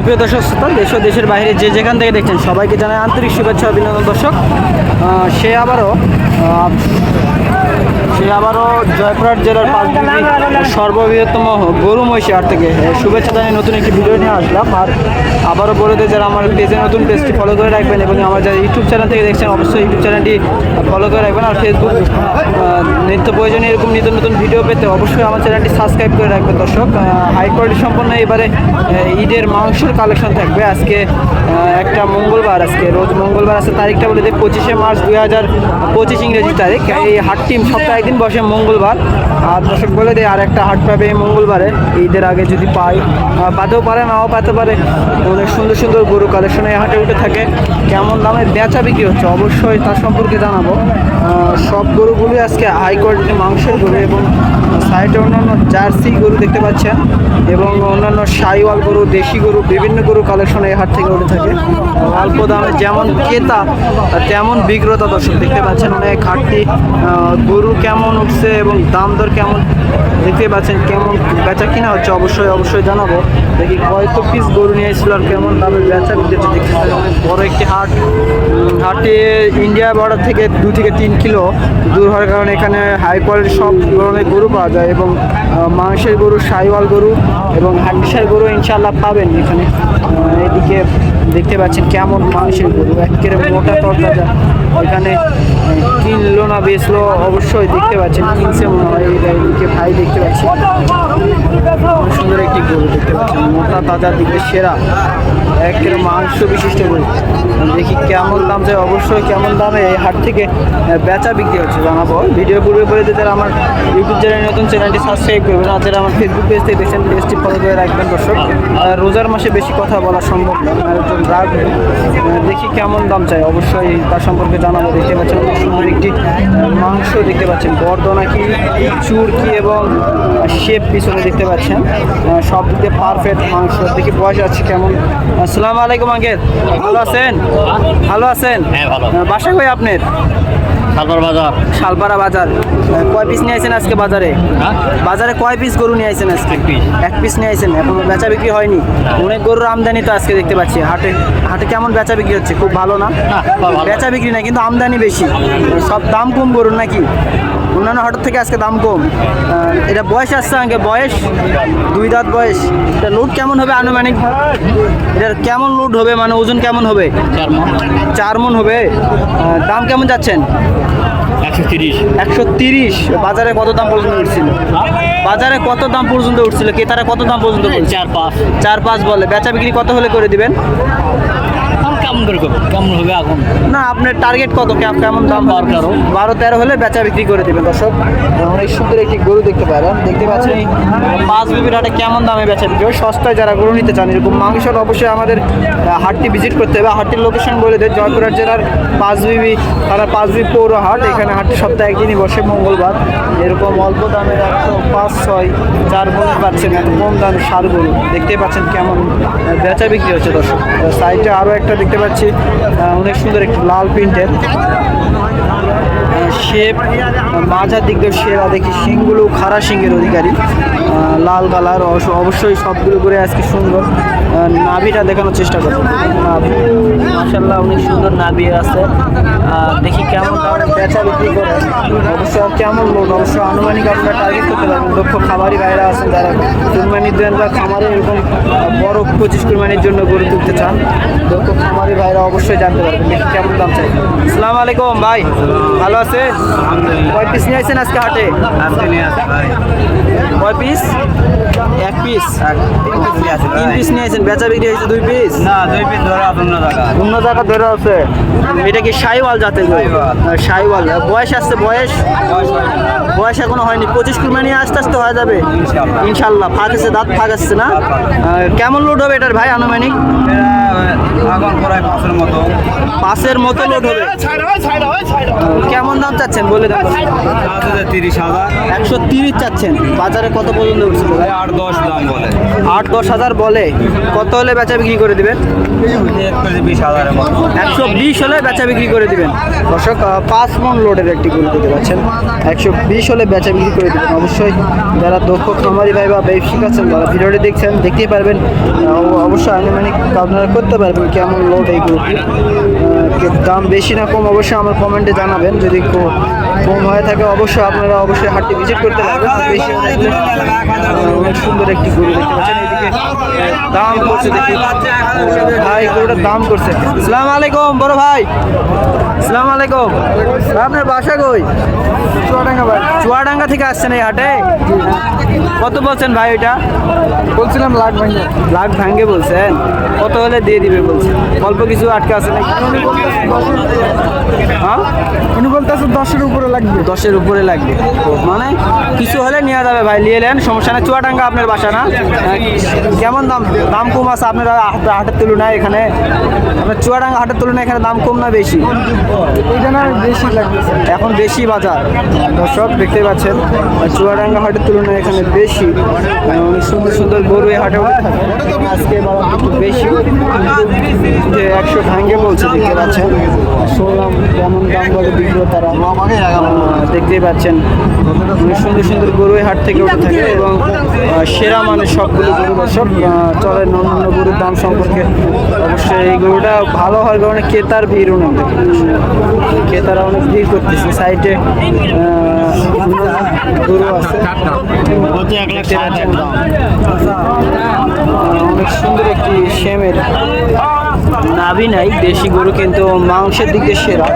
সুপ্রিয় দর্শক শ্রোতা, দেশ দেশের বাইরে যে যেখান থেকে দেখছেন সবাইকে জানায় আন্তরিক শুভেচ্ছা অভিনন্দন দর্শক। সে আবারও সে আবারও জয়পুরহাট জেলার সর্ববৃহত্তম গরু মহিষী হাট থেকে শুভেচ্ছা জানিয়ে নতুন একটি ভিডিও নিয়ে আসলাম। আর আবারও বলে দেয় যারা আমার পেজে নতুন, পেজটি ফলো করে রাখবেন এবং আমার যারা ইউটিউব চ্যানেল থেকে দেখছেন, অবশ্যই ইউটিউব চ্যানেলটি ফলো করে রাখবেন। আর ফেসবুক নিত্য প্রয়োজনীয় এরকম নিত্য নতুন ভিডিও পেতে অবশ্যই আমার চ্যানেলটি সাবস্ক্রাইব করে রাখবেন, দর্শক। হাই কোয়ালিটি সম্পন্ন এবারে ঈদের মাংসের কালেকশন থাকবে। আজকে একটা মঙ্গলবার আজকে, রোজ মঙ্গলবার আছে, তারিখটা বলে দিই, পঁচিশে মার্চ দুই হাজার পঁচিশ ইংরেজি তারিখ। এই হাট টিম সপ্তাহে একদিন বসে মঙ্গলবার। আর দর্শক বলে দেয় আর একটা হাট পাবে মঙ্গলবারে। ঈদের আগে যদি পাই পাতেও পারে, নাও পাতে পারে। অনেক সুন্দর সুন্দর গরু কালেকশন এই হাটে উঠে থাকে। কেমন দামে বেচা বিক্রি হচ্ছে, অবশ্যই তার সম্পর্কে জানাব। সব গরুগুলি আজকে হাই কোয়ালিটি মাংসের গরু এবং সাইডে অন্যান্য জার্সি গরু দেখতে পাচ্ছেন। এবং অন্যান্য সাইওয়াল গরু, দেশি গরু, বিভিন্ন গরু কালেকশন এই হাট থেকে উঠে থাকে। অল্প দামে যেমন ক্রেতা, তেমন বিক্রেতা দর্শক দেখতে পাচ্ছেন। অনেক হাটটি গরু কেমন উঠছে এবং দাম দর কেমন দেখতে পাচ্ছেন, কেমন বেচা কিনা হচ্ছে অবশ্যই অবশ্যই জানাব। দেখি কয়েক পিস গরু নিয়ে এসেছিল আর কেমন দামে বেচা বিক্রি হচ্ছে দেখতে বড় একটি হাট। হাটে ইন্ডিয়া বর্ডার থেকে দু থেকে তিন কিলো। দূর হওয়ার কারণে এখানে হাই কোয়ালিটি সব ধরনের গরু পাওয়া যায় এবং মাংসের গরু, সাইওয়াল গরু এবং হাড্ডিসার গরু ইনশাল্লাহ পাবেন এখানে। এদিকে দেখতে পাচ্ছেন কেমন মাংসের গরু, একেবারে মোটা তরতাজা। এখানে কিনলো না বেচলো অবশ্যই দেখতে পাচ্ছেন, কিনছে মনে হয়, এই এদিকে ভাই দেখতে পাচ্ছি সুন্দর একটি গরু দেখতে পাচ্ছেন, মোটা তাজার দিকে সেরা। একের মাংস বিশিষ্ট গরু। দেখি কেমন দাম চাই, অবশ্যই কেমন দামে এই হাট থেকে বেচা বিক্রি হচ্ছে, জানাব। ভিডিও পূর্বে দিতে যারা আমার ইউটিউব চ্যানেল নতুন, চ্যানেলটি সাবস্ক্রাইব করবেন আর যারা আমার ফেসবুক পেজ থেকে দেখছেন পেজটি ফলো করে রাখবেন, দর্শক। রোজার মাসে বেশি কথা বলা সম্ভব না একটু রাগ দেখি কেমন দাম চাই, অবশ্যই তার সম্পর্কে জানাব দেখতে পাচ্ছেন। অনেক সুন্দর একটি মাংস দেখতে পাচ্ছেন। বর্দনা নাকি চুরকি এবং শেপ পিছনে দেখতে পাচ্ছেন। সব দিকে পারফেক্ট মাংস। দেখি বয়স আছে কেমন। আসসালামু আলাইকুম আঙ্কেল ভালো আছেন? ভালো আছেন? হ্যাঁ। বাসা কই আপনার? সালবার বাজার? শালপাড়া বাজার। কয় পিস নিয়ে আইছেন আজকে বাজারে? হ্যাঁ? বাজারে কয় পিস গরু নিয়ে আইছেন আজকে? এক পিস নিয়ে আইছেন এখন বেচা বিক্রি হয়নি। অনেক গরুর আমদানি তো আজকে দেখতে পাচ্ছি। হাটে হাটে কেমন বেচা বিক্রি হচ্ছে? খুব ভালো না। বেচা বিক্রি না কিন্তু আমদানি বেশি। সব দাম কম গরুর নাকি? অন্যান্য হাটের থেকে আজকে দাম কম। এটা বয়স আসছে আগে বয়স? দুই দাঁত বয়স। এটা লোড কেমন হবে আনুমানিক? এটার কেমন লোড হবে? মানে ওজন কেমন হবে? চার মন। হবে। দাম কেমন যাচ্ছেন? একশো তিরিশ। একশো তিরিশ। বাজারে কত দাম পর্যন্ত উঠছিল? বাজারে কত দাম পর্যন্ত উঠছিল? ক্রেতারা কত দাম পর্যন্ত চার পাঁচ। চার পাঁচ বলে। বেচা বিক্রি কত হলে করে দিবেন? কেমন করে করব? কেমন হবে এখন না আপনার টার্গেট কত? কেমন দাম বারো, তেরো। বারো তেরো হলে বেচা বিক্রি করে দিবেন দর্শক। অনেক সুন্দর একটি গরু দেখতে পারেন দেখতে পাচ্ছেন? পাঁচ বিবির হাটে কেমন দামে বেচা বিক্রি হয়? সস্তায় যারা গরু নিতে চান এরকম মাংসর অবশ্যই আমাদের হাটটি ভিজিট করতে হবে। হাটটির লোকেশন বলে দেয় জয়পুরহাট জেলার পাঁচ বিবি তারা পাঁচ বিবি পৌর হাট। এখানে হাটটি সপ্তাহে একদিনই বসে মঙ্গলবার। এরকম অল্প দামে একশো পাঁচ ছয় চার গরু পাচ্ছেন। এত কম দামে সার গরু। দেখতেই পাচ্ছেন কেমন বেচা বিক্রি হচ্ছে দর্শক। সাইডে আরও একটা দেখতে পাচ্ছি অনেক সুন্দর একটি লাল প্রিন্টের শেপ, মাঝার দিক দিয়ে সেরা দেখি শিংগুলো খারা শিংয়ের অধিকারী। লাল কালার, অবশ্য- অবশ্যই সবগুলো করে আজকে সুন্দর। নাভিটা দেখানোর চেষ্টা করব। নাভি। মাসাল্লাহ অনেক সুন্দর নাভি আছে। দেখি কেমন বেচা বিক্রি করে। অবশ্য কেমন লোক অবশ্য আনুমানিক আপনারা টার্গেট করতে পারবেন। দক্ষ খামারি বাইরে আছেন যারা কুরবানির দেন বা খামারে এরকম বড় পঁচিশ কুরবানির জন্য গড়ে তুলতে চান দক্ষ খামারি ভাইরা অবশ্যই জানতে পারবেন। দেখি কেমন দাম চাই। আসসালামু আলাইকুম ভাই ভালো আছে কয় পিস নিয়ে আসছেন আজকে হাটে? কয় পিস এক পিস তিন পিস নিয়ে আসছেন বেচা বিক্রি হয়েছে দুই পিস না দুই পিস ধরে অন্য জায়গা ধরে আছে। এটা কি সাইওয়াল জাতের গরু? সাইওয়াল। বয়স আসছে বয়স? বয়স এখনও হয়নি। পঁচিশ কুরবানি আস্তে আস্তে হয়ে যাবে? ইনশাল্লাহ ফাঁক আছে দাঁত ফাঁক আসছে না? কেমন লোড হবে এটার ভাই আনুমানিক? পাঁচের মতো। লোড হবে। কেমন দাম চাচ্ছেন বলে দেন। তিরিশ হাজার। একশো তিরিশ চাচ্ছেন। বাজারে কত পর্যন্ত উঠছিল আট দশ দাম বলে। আট দশ হাজার বলে। কত হলে বেচা বিক্রি করে দিবেন? বিশ হাজারের মতো একশো বিশ হলে বেচা বিক্রি করে দিবেন। দর্শক পাঁচ মন লোডের একটি গরু দিতে পারছেন একশো বিশ হলে বেচা বিক্রি করে দিবেন। অবশ্যই যারা দক্ষ খামারি ভাই বা ব্যবসায়িক আছেন যারা ভিডিওটি দেখছেন দেখতেই পারবেন। অবশ্যই আনুমানিক আপনারা করতে পারবেন কেমন লোড এই গরুটি দাম বেশি না কম অবশ্যই আমার কমেন্টে জানাবেন। যদি কম হয়ে থাকে অবশ্যই আপনারা অবশ্যই হাটটি ভিজিট করতে পারবেন। বেশি অনেক সুন্দর একটি গরু দেখতে পাচ্ছেন। দাম করছে দেখি। ভাই গরুটার দাম করছে। সালাম আলাইকুম বড় ভাই। সালাম আলাইকুম। আপনার বাসা কই? চুয়াডাঙ্গা ভাই। চুয়াডাঙ্গা থেকে আসছেন এই হাটে? কত বলছেন ভাই ওইটা? বলছিলাম লাখ ভাঙিয়ে লাখ ভাঙ্গে বলছেন। কত হলে দিয়ে দিবে বলছেন? অল্প কিছু আটকে আছে নাকি? হ্যাঁ? উনি বলতেছে দশের উপরে লাগবে। দশের উপরে লাগবে। মানে কিছু হলে নিয়ে যাবে ভাই নিয়ে নেন সমস্যা নেই। চুয়াডাঙ্গা আপনার বাসা না? কেমন দাম? দাম কম আছে আপনারা হাটের তুলনায় এখানে। আপনার চুয়াডাঙ্গা হাটের তুলনায় এখানে দাম কম না বেশি? বেশি এখন বেশি বাজার। দর্শক দেখতে পাচ্ছেন চুয়াডাঙ্গা হাটের তুলনায় এখানে বেশি। সুন্দর সুন্দর গরু এই হাটে আজকে বেশি। যে একশো ভাঙ্গে বলছে দেখতে পাচ্ছেন। শুনলাম কেমন দাম বলে বিক্রেতারা। আহ, দেখতেই পাচ্ছেন সুন্দর সুন্দর গরু হাট থেকে উঠে থাকে এবং সেরা মানে সবগুলো গরু দর্শক চলে অন্যান্য গরুর দাম সম্পর্কে। অবশ্যই এই গরুটা ভালো হওয়ার কারণে ক্রেতার ভিড় অনেক। ক্রেতারা অনেক ভিড় করতেছে সাইডে গরু আছে। দেখতে অনেক সুন্দর একটি শ্যামের নাভি নাই দেশি গরু কিন্তু মাংসের দিক দিয়ে সেরা।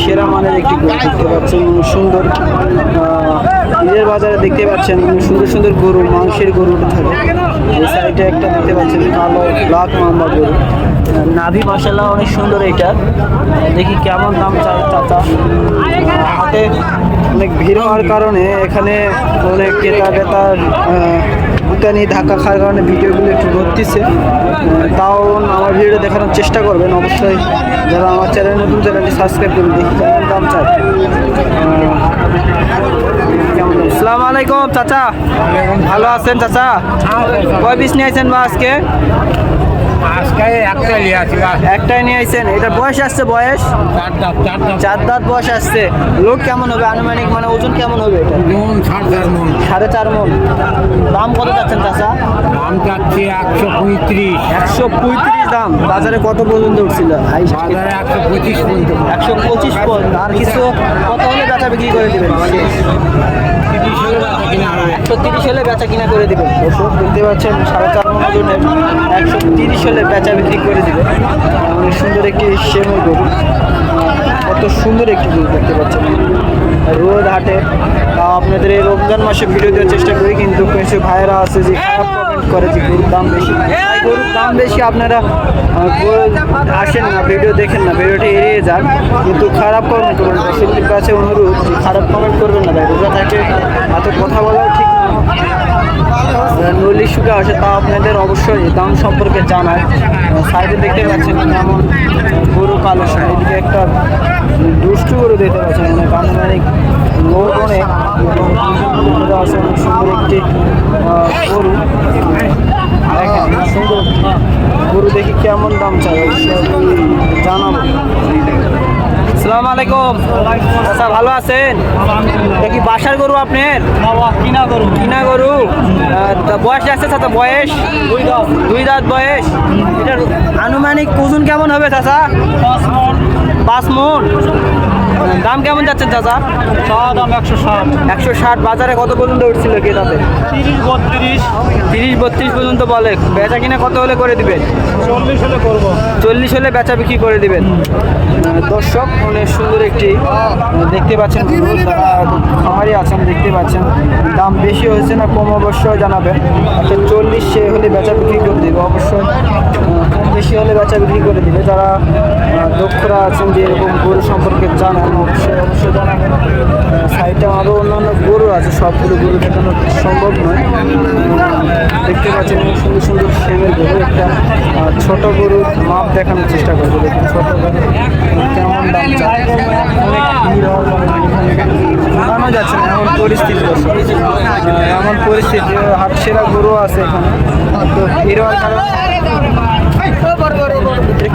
সেরা মানের একটি গরু দেখতে পাচ্ছেন সুন্দর। ঈদের বাজারে দেখতে পাচ্ছেন সুন্দর সুন্দর গরু, মাংসের গরু থাকে। সাইডে একটা দেখতে পাচ্ছেন কালো ব্ল্যাক মাম্বা গরু। নাভি মশালা অনেক সুন্দর এটা। দেখি কেমন দাম চায় চাচা। হাতে অনেক ভিড় হওয়ার কারণে এখানে অনেক ক্রেতা বেতার ভুটানি ধাক্কা খাওয়ার কারণে ভিডিওগুলো একটু ঘটতেছে তাও আমার ভিডিও দেখানোর চেষ্টা করবেন অবশ্যই যারা আমার চ্যানেল নতুন চ্যানেলটি সাবস্ক্রাইব করুন দেখি কেমন দাম চাই? আসসালামু আলাইকুম চাচা। ভালো আছেন চাচা? কয় বিষ নিয়ে আছেন বা আজকে? একটাই নিয়ে আইছেন। এটা বয়স আসছে বয়স? চার দাঁত বয়স আসছে। লোক কেমন হবে? আনুমানিক মানে ওজন কেমন হবে সাড়ে চার মন। দাম কত যাচ্ছেন চাচা? দাম চাচ্ছি একশো পঁয়ত্রিশ। একশো পঁয়ত্রিশ দাম। বাজারে কত পর্যন্ত উঠছিল? বাজারে একশো পঁচিশ পর্যন্ত। একশো পঁচিশ আর কিছু কত হলে বেচা বিক্রি করে দেবেন? একশো তিরিশ হলে বেচা কিনা করে দেখতে পাচ্ছেন, সাড়ে চার একশো তিরিশ হলে করে সুন্দর একটি গরু। কত সুন্দর একটি গরু দেখতে পাচ্ছেন। রোদ হাটে। আপনাদের এই রমজান মাসে ভিডিও দেওয়ার চেষ্টা করি, কিন্তু ভাইয়েরা আছে যে খারাপ করে যে গরুর দাম বেশি। গরুর দাম বেশি আপনারা আসেন না ভিডিও দেখেন না ভিডিওটি এড়িয়ে যান। কিন্তু খারাপ কমেন্ট করবেন না। শিল্পীর কাছে অনুরোধ, খারাপ কমেন্ট করবেন না ভাই। রোজা থাকে এত কথা বলাও ঠিক না নলি শুকা আসে, তা আপনাদের অবশ্যই দাম সম্পর্কে জানায়। সাইডে দেখতে পাচ্ছেন যেমন গরু কালো এদিকে একটা দুষ্টু গরু দেখতে পাচ্ছেন অনেক আনুমানিক লোক অনেক আছে, অনেক সুন্দর একটি গরু। সুন্দর গরু দেখি কেমন দাম চাই জানাব। সালাম আলাইকুম। আচ্ছা ভালো আছেন? দেখি কি বাসার গরু আপনার? কিনা গরু। কিনা গরু? বয়স আছে চাচা বয়স? দুই দাঁত। দুই দাঁত বয়স। এটার আনুমানিক ওজন কেমন হবে চাচা? পাঁচ মন? দাম কেমন যাচ্ছে চাচা দাম একশো ষাট। একশো ষাট বাজারে কত পর্যন্ত উঠছিল কি তাতে তিরিশ বত্রিশ। তিরিশ বত্রিশ পর্যন্ত বলে। বেচা কিনা কত হলে করে দিবেন? চল্লিশ হলে করব। চল্লিশ হলে বেচা বিক্রি করে দিবেন। দর্শক অনেক সুন্দর একটি দেখতে পাচ্ছেন খামারি আছেন দেখতে পাচ্ছেন। দাম বেশি হয়েছে না কম অবশ্যই জানাবেন। অর্থাৎ চল্লিশ সে হলে বেচা বিক্রি করে দেবে। অবশ্যই কম বেশি হলে বেচা বিক্রি করে দিবে। যারা দক্ষরা আছেন যে এরকম গরু সম্পর্কে জানেন অবশ্যই সাইডে আরও অন্যান্য গরু আছে সবগুলো গরু দেখানো সম্ভব নয় দেখতে পাচ্ছেন সুন্দর সুন্দর সেমের গরু একটা ছোট গরুর মাপ দেখানোর চেষ্টা করব দেখুন ছোট গরু কেমন দাম চায় যাচ্ছে না এমন পরিস্থিতি এমন পরিস্থিতি, হাট সেরা গরু আছে এখানে। তো এটা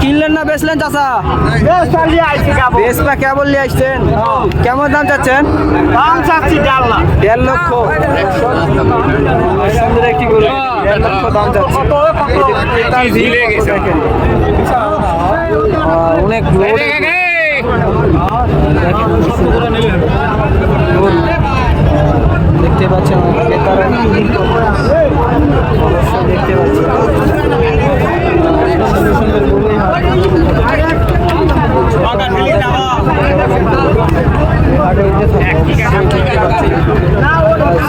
কিনলেন না, বেচলেন চাচা? বেচবা কেবল নিয়ে আসছেন? কেমন দাম চাচ্ছেন? দেড় লক্ষ। দাম অনেক দেখতে পাচ্ছেন দেখতে পাচ্ছেন।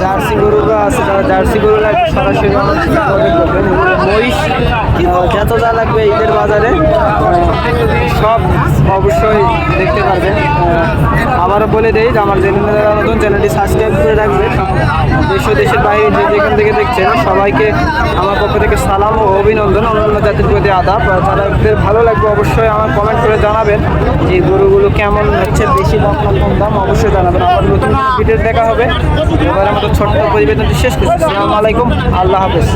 জার্সি গরুরা আছে তারা জার্সি গরু লাগবে সরাসরি মহিষ যত যা লাগবে সব অবশ্যই দেখতে পারবেন। আবারও বলে দেই যে আমার চ্যানেলের নতুন চ্যানেলটি সাবস্ক্রাইব করে রাখবেন দেশ দেশের বাইরে যে যেখান থেকে দেখছেন, সবাইকে আমার পক্ষ থেকে সালাম ও অভিনন্দন। অন্যান্য জাতির প্রতি আদাব। এদের ভালো লাগবে, অবশ্যই আমার কমেন্ট করে জানাবেন যে গরুগুলো কেমন হচ্ছে, বেশি দাম কম দাম, অবশ্যই জানাবেন। আবার নতুন ভিডিও দেখা হবে। এবার আমাদের ছোট্ট প্রতিবেদনটি শেষ করছি। আসসালামু আলাইকুম। আল্লাহ হাফেজ।